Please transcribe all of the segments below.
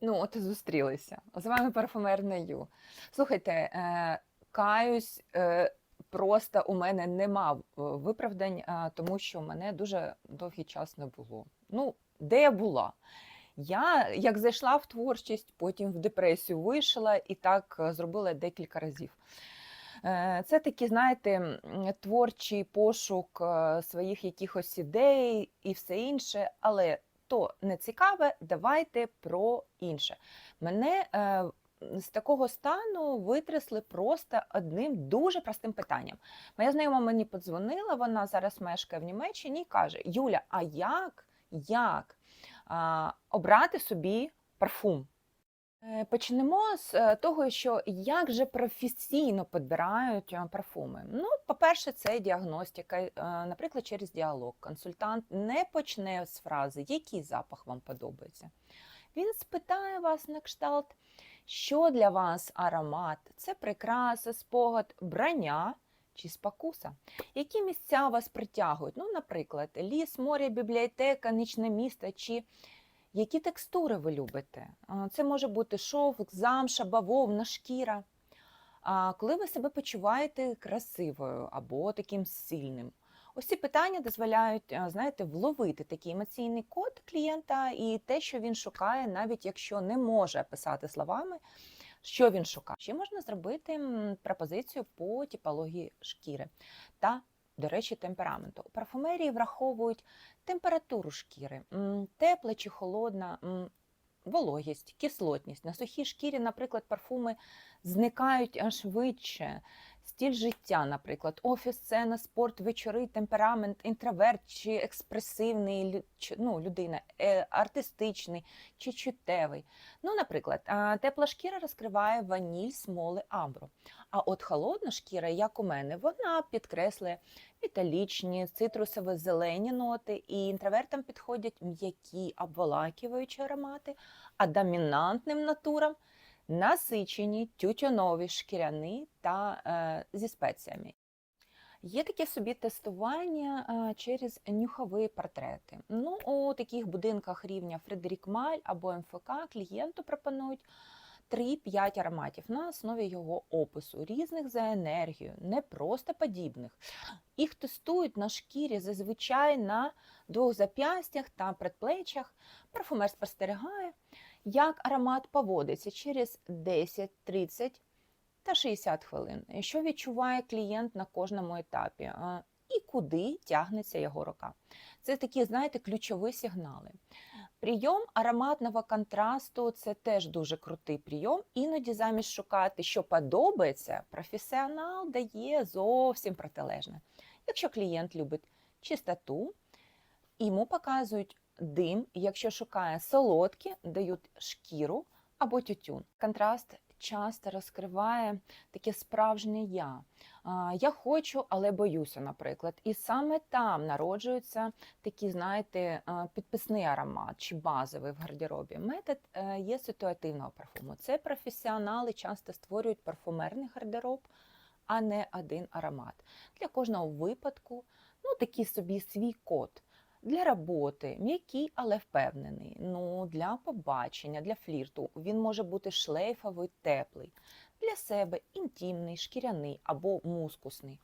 Ну, от і зустрілися. З вами парфумерна Ю. Слухайте, е, каюсь, е, просто у мене нема е, виправдань, е, тому що мене дуже довгий час не було. Ну, де я була? Я як зайшла в творчість, потім в депресію вийшла і так е, зробила декілька разів. Е, Це такий, знаєте, творчий пошук своїх якихось ідей і все інше, але то не цікаве, давайте про інше. Мене е, з такого стану витрясли просто одним дуже простим питанням. Моя знайома мені подзвонила, вона зараз мешкає в Німеччині і каже: Юля, а як, як а, обрати собі парфум? Е, Почнемо з е, того, що як же професійно підбирають е, парфуми. Ну, по-перше, це діагностика, наприклад, через діалог. Консультант не почне з фрази, який запах вам подобається. Він спитає вас на кшталт, що для вас аромат, це прикраса, спогад, брання чи спокуса. Які місця вас притягують? Ну, наприклад, ліс, море, бібліотека, нічне місто чи які текстури ви любите? Це може бути шовк, замша, бавовна, шкіра. А коли ви себе почуваєте красивою або таким сильним? Ось ці питання дозволяють, знаєте, вловити такий емоційний код клієнта і те, що він шукає, навіть якщо не може писати словами, що він шукає. Ще можна зробити пропозицію по типології шкіри та, до речі, темпераменту. У парфумерії враховують температуру шкіри, тепла чи холодна, вологість, кислотність. На сухій шкірі, наприклад, парфуми зникають швидше. Стіль життя, наприклад, офіс, сцена, спорт, вечори, темперамент, інтроверт чи експресивний ну, людина, е, артистичний чи чуттєвий. Ну, наприклад, тепла шкіра розкриває ваніль, смоли, амбру. А от холодна шкіра, як у мене, вона підкреслює металічні, цитрусові, зелені ноти, і інтровертам підходять м'які обволакиваючі аромати, а домінантним натурам насичені, тютюнові, шкіряні та е, зі спеціями. Є таке собі тестування е, через нюхові портрети. Ну, у таких будинках рівня Фредерік Маль або МФК клієнту пропонують 3-5 ароматів на основі його опису, різних за енергію, не просто подібних. Їх тестують на шкірі зазвичай на двох зап'ястях та предплечах. Парфумер спостерігає, як аромат поводиться через 10, 30 та 60 хвилин, що відчуває клієнт на кожному етапі, і куди тягнеться його рука. Це такі, знаєте, ключові сигнали. Прийом ароматного контрасту це теж дуже крутий прийом. Іноді замість шукати, що подобається, професіонал дає зовсім протилежне. Якщо клієнт любить чистоту, йому показують дим, якщо шукає солодкі, дають шкіру або тютюн. Контраст часто розкриває таке справжнє я. Я хочу, але боюся, наприклад. І саме там народжується такий, знаєте, підписний аромат чи базовий в гардеробі. Метод е, є ситуативного парфуму. Це професіонали часто створюють парфумерний гардероб, а не один аромат. Для кожного випадку ну, такий собі свій код. Для роботи м'який, але впевнений. Ну, для побачення, для флірту він може бути шлейфовий, теплий. Для себе інтимний, шкіряний або мускусний.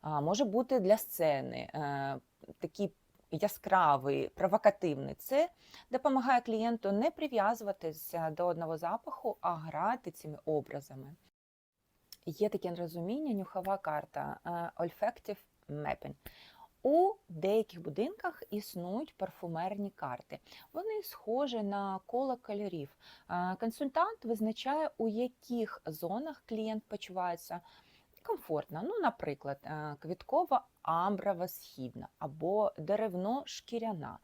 А, може бути для сцени е, такий яскравий, провокативний. Це допомагає клієнту не прив'язуватися до одного запаху, а грати цими образами. Є таке розуміння, нюхова карта е, Olfactive Mapping. У деяких будинках існують парфумерні карти. Вони схожі на коло кольорів. Консультант визначає, у яких зонах клієнт почувається комфортно. Ну, наприклад, е, квіткова амброва східна або деревно-шкіряна.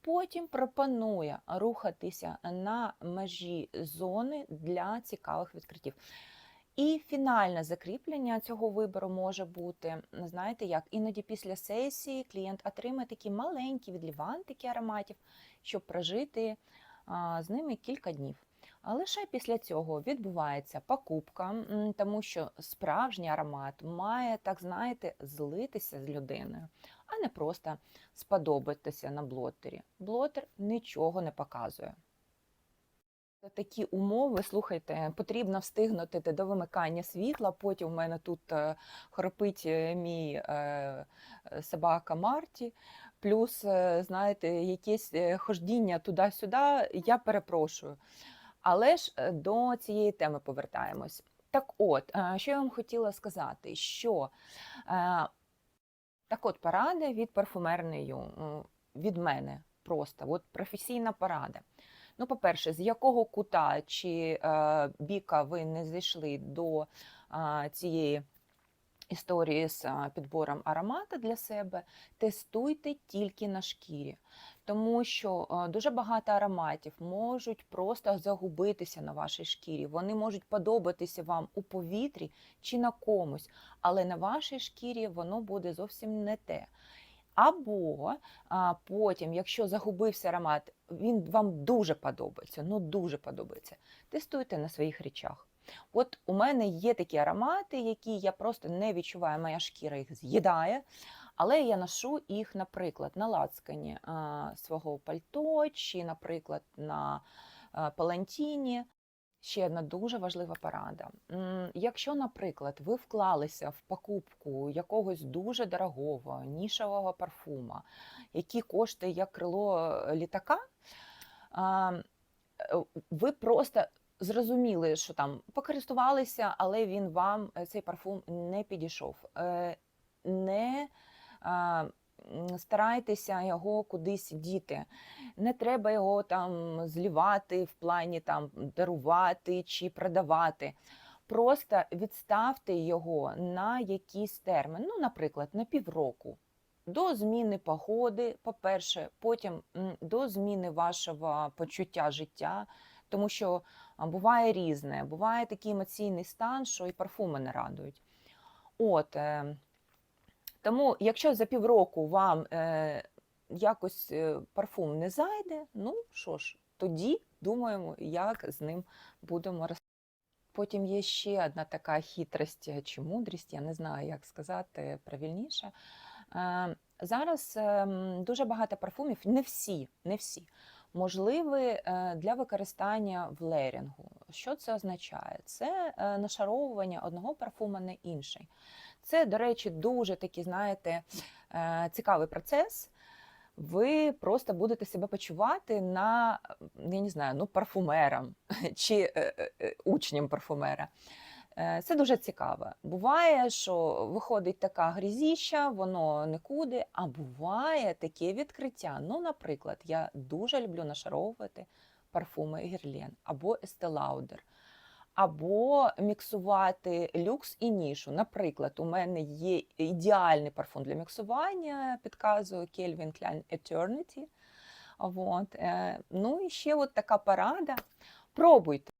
Потім пропонує рухатися на межі зони для цікавих відкриттів. І фінальне закріплення цього вибору може бути, знаєте як, іноді після сесії клієнт отримає такі маленькі відлівантики ароматів, щоб прожити з ними кілька днів. А лише після цього відбувається покупка, тому що справжній аромат має, так знаєте, злитися з людиною, а не просто сподобатися на блотері. Блотер нічого не показує. Такі умови, слухайте, потрібно встигнути до вимикання світла. Потім в мене тут е, хропить е, мій е, собака Марті. Плюс, знаєте, якесь хождіння туди-сюди, я перепрошую. Але ж до цієї теми повертаємось. Так от, що я вам хотіла сказати, що так от порада від парфумерної від мене просто, от професійна порада. Ну, по-перше, з якого кута чи е, біка ви не зайшли до е, цієї історії з підбором аромата для себе, тестуйте тільки на шкірі. Тому що е, дуже багато ароматів можуть просто загубитися на вашій шкірі. Вони можуть подобатися вам у повітрі чи на комусь, але на вашій шкірі воно буде зовсім не те. Або а, потім, якщо загубився аромат, він вам дуже подобається, ну дуже подобається. Тестуйте на своїх речах. От у мене є такі аромати, які я просто не відчуваю, моя шкіра їх з'їдає, але я ношу їх, наприклад, на лацкані а, свого пальто, чи, наприклад, на а, палантіні. Ще одна дуже важлива порада. Якщо, наприклад, ви вклалися в покупку якогось дуже дорогого нішевого парфума, який коштує як крило е, літака, е, ви просто зрозуміли, що там покористувалися, але він вам е, цей парфум не підійшов. Не старайтеся його кудись діти. Не треба його там злівати в плані там дарувати чи продавати. Просто відставте його на якийсь термін, ну, наприклад, на півроку. До зміни погоди, по-перше, потім до зміни вашого почуття життя, тому що буває різне, буває такий емоційний стан, що і парфуми не радують. От, е, тому, якщо за півроку вам е, якось е, парфум не зайде, ну що ж, тоді думаємо, як з ним будемо роз... Потім є ще одна така хитрість е, чи мудрість, я не знаю, як сказати правильніше. Е, Зараз ем, дуже багато парфумів, не всі, не всі, можливі е, для використання в лерінгу. Що це означає? Це е, нашаровування одного парфума на інший. Це, до речі, дуже такий, знаєте, е, цікавий процес. Ви просто будете себе почувати на, я не знаю, ну, парфумером чи учнем парфумера. Е, Це дуже цікаво. Буває, що виходить така грізіща, воно нікуди, а буває таке відкриття. Ну, наприклад, я дуже люблю нашаровувати парфуми Герлен або Lauder, або міксувати люкс і нішу. Наприклад, у мене є ідеальний парфум для міксування, підказую Klein Eternity. От. е, Ну і ще от така порада. Пробуйте.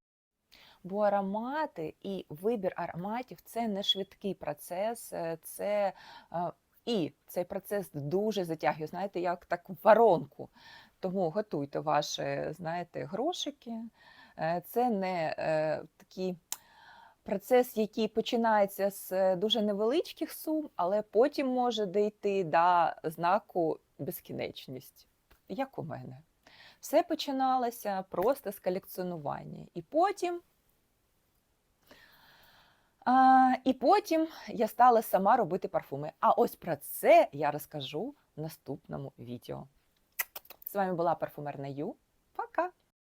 Бо аромати і вибір ароматів це не швидкий процес, е, це е, і цей процес дуже затягує, знаєте, як так в воронку. Тому готуйте ваші, знаєте, грошики. Е, Це не такий процес, який починається з дуже невеличких сум, але потім може дійти до знаку безкінечність, як у мене. Все починалося просто з колекціонування. І потім а, і потім я стала сама робити парфуми. А ось про це я розкажу в наступному відео. З вами була парфумерна Ю. Пока!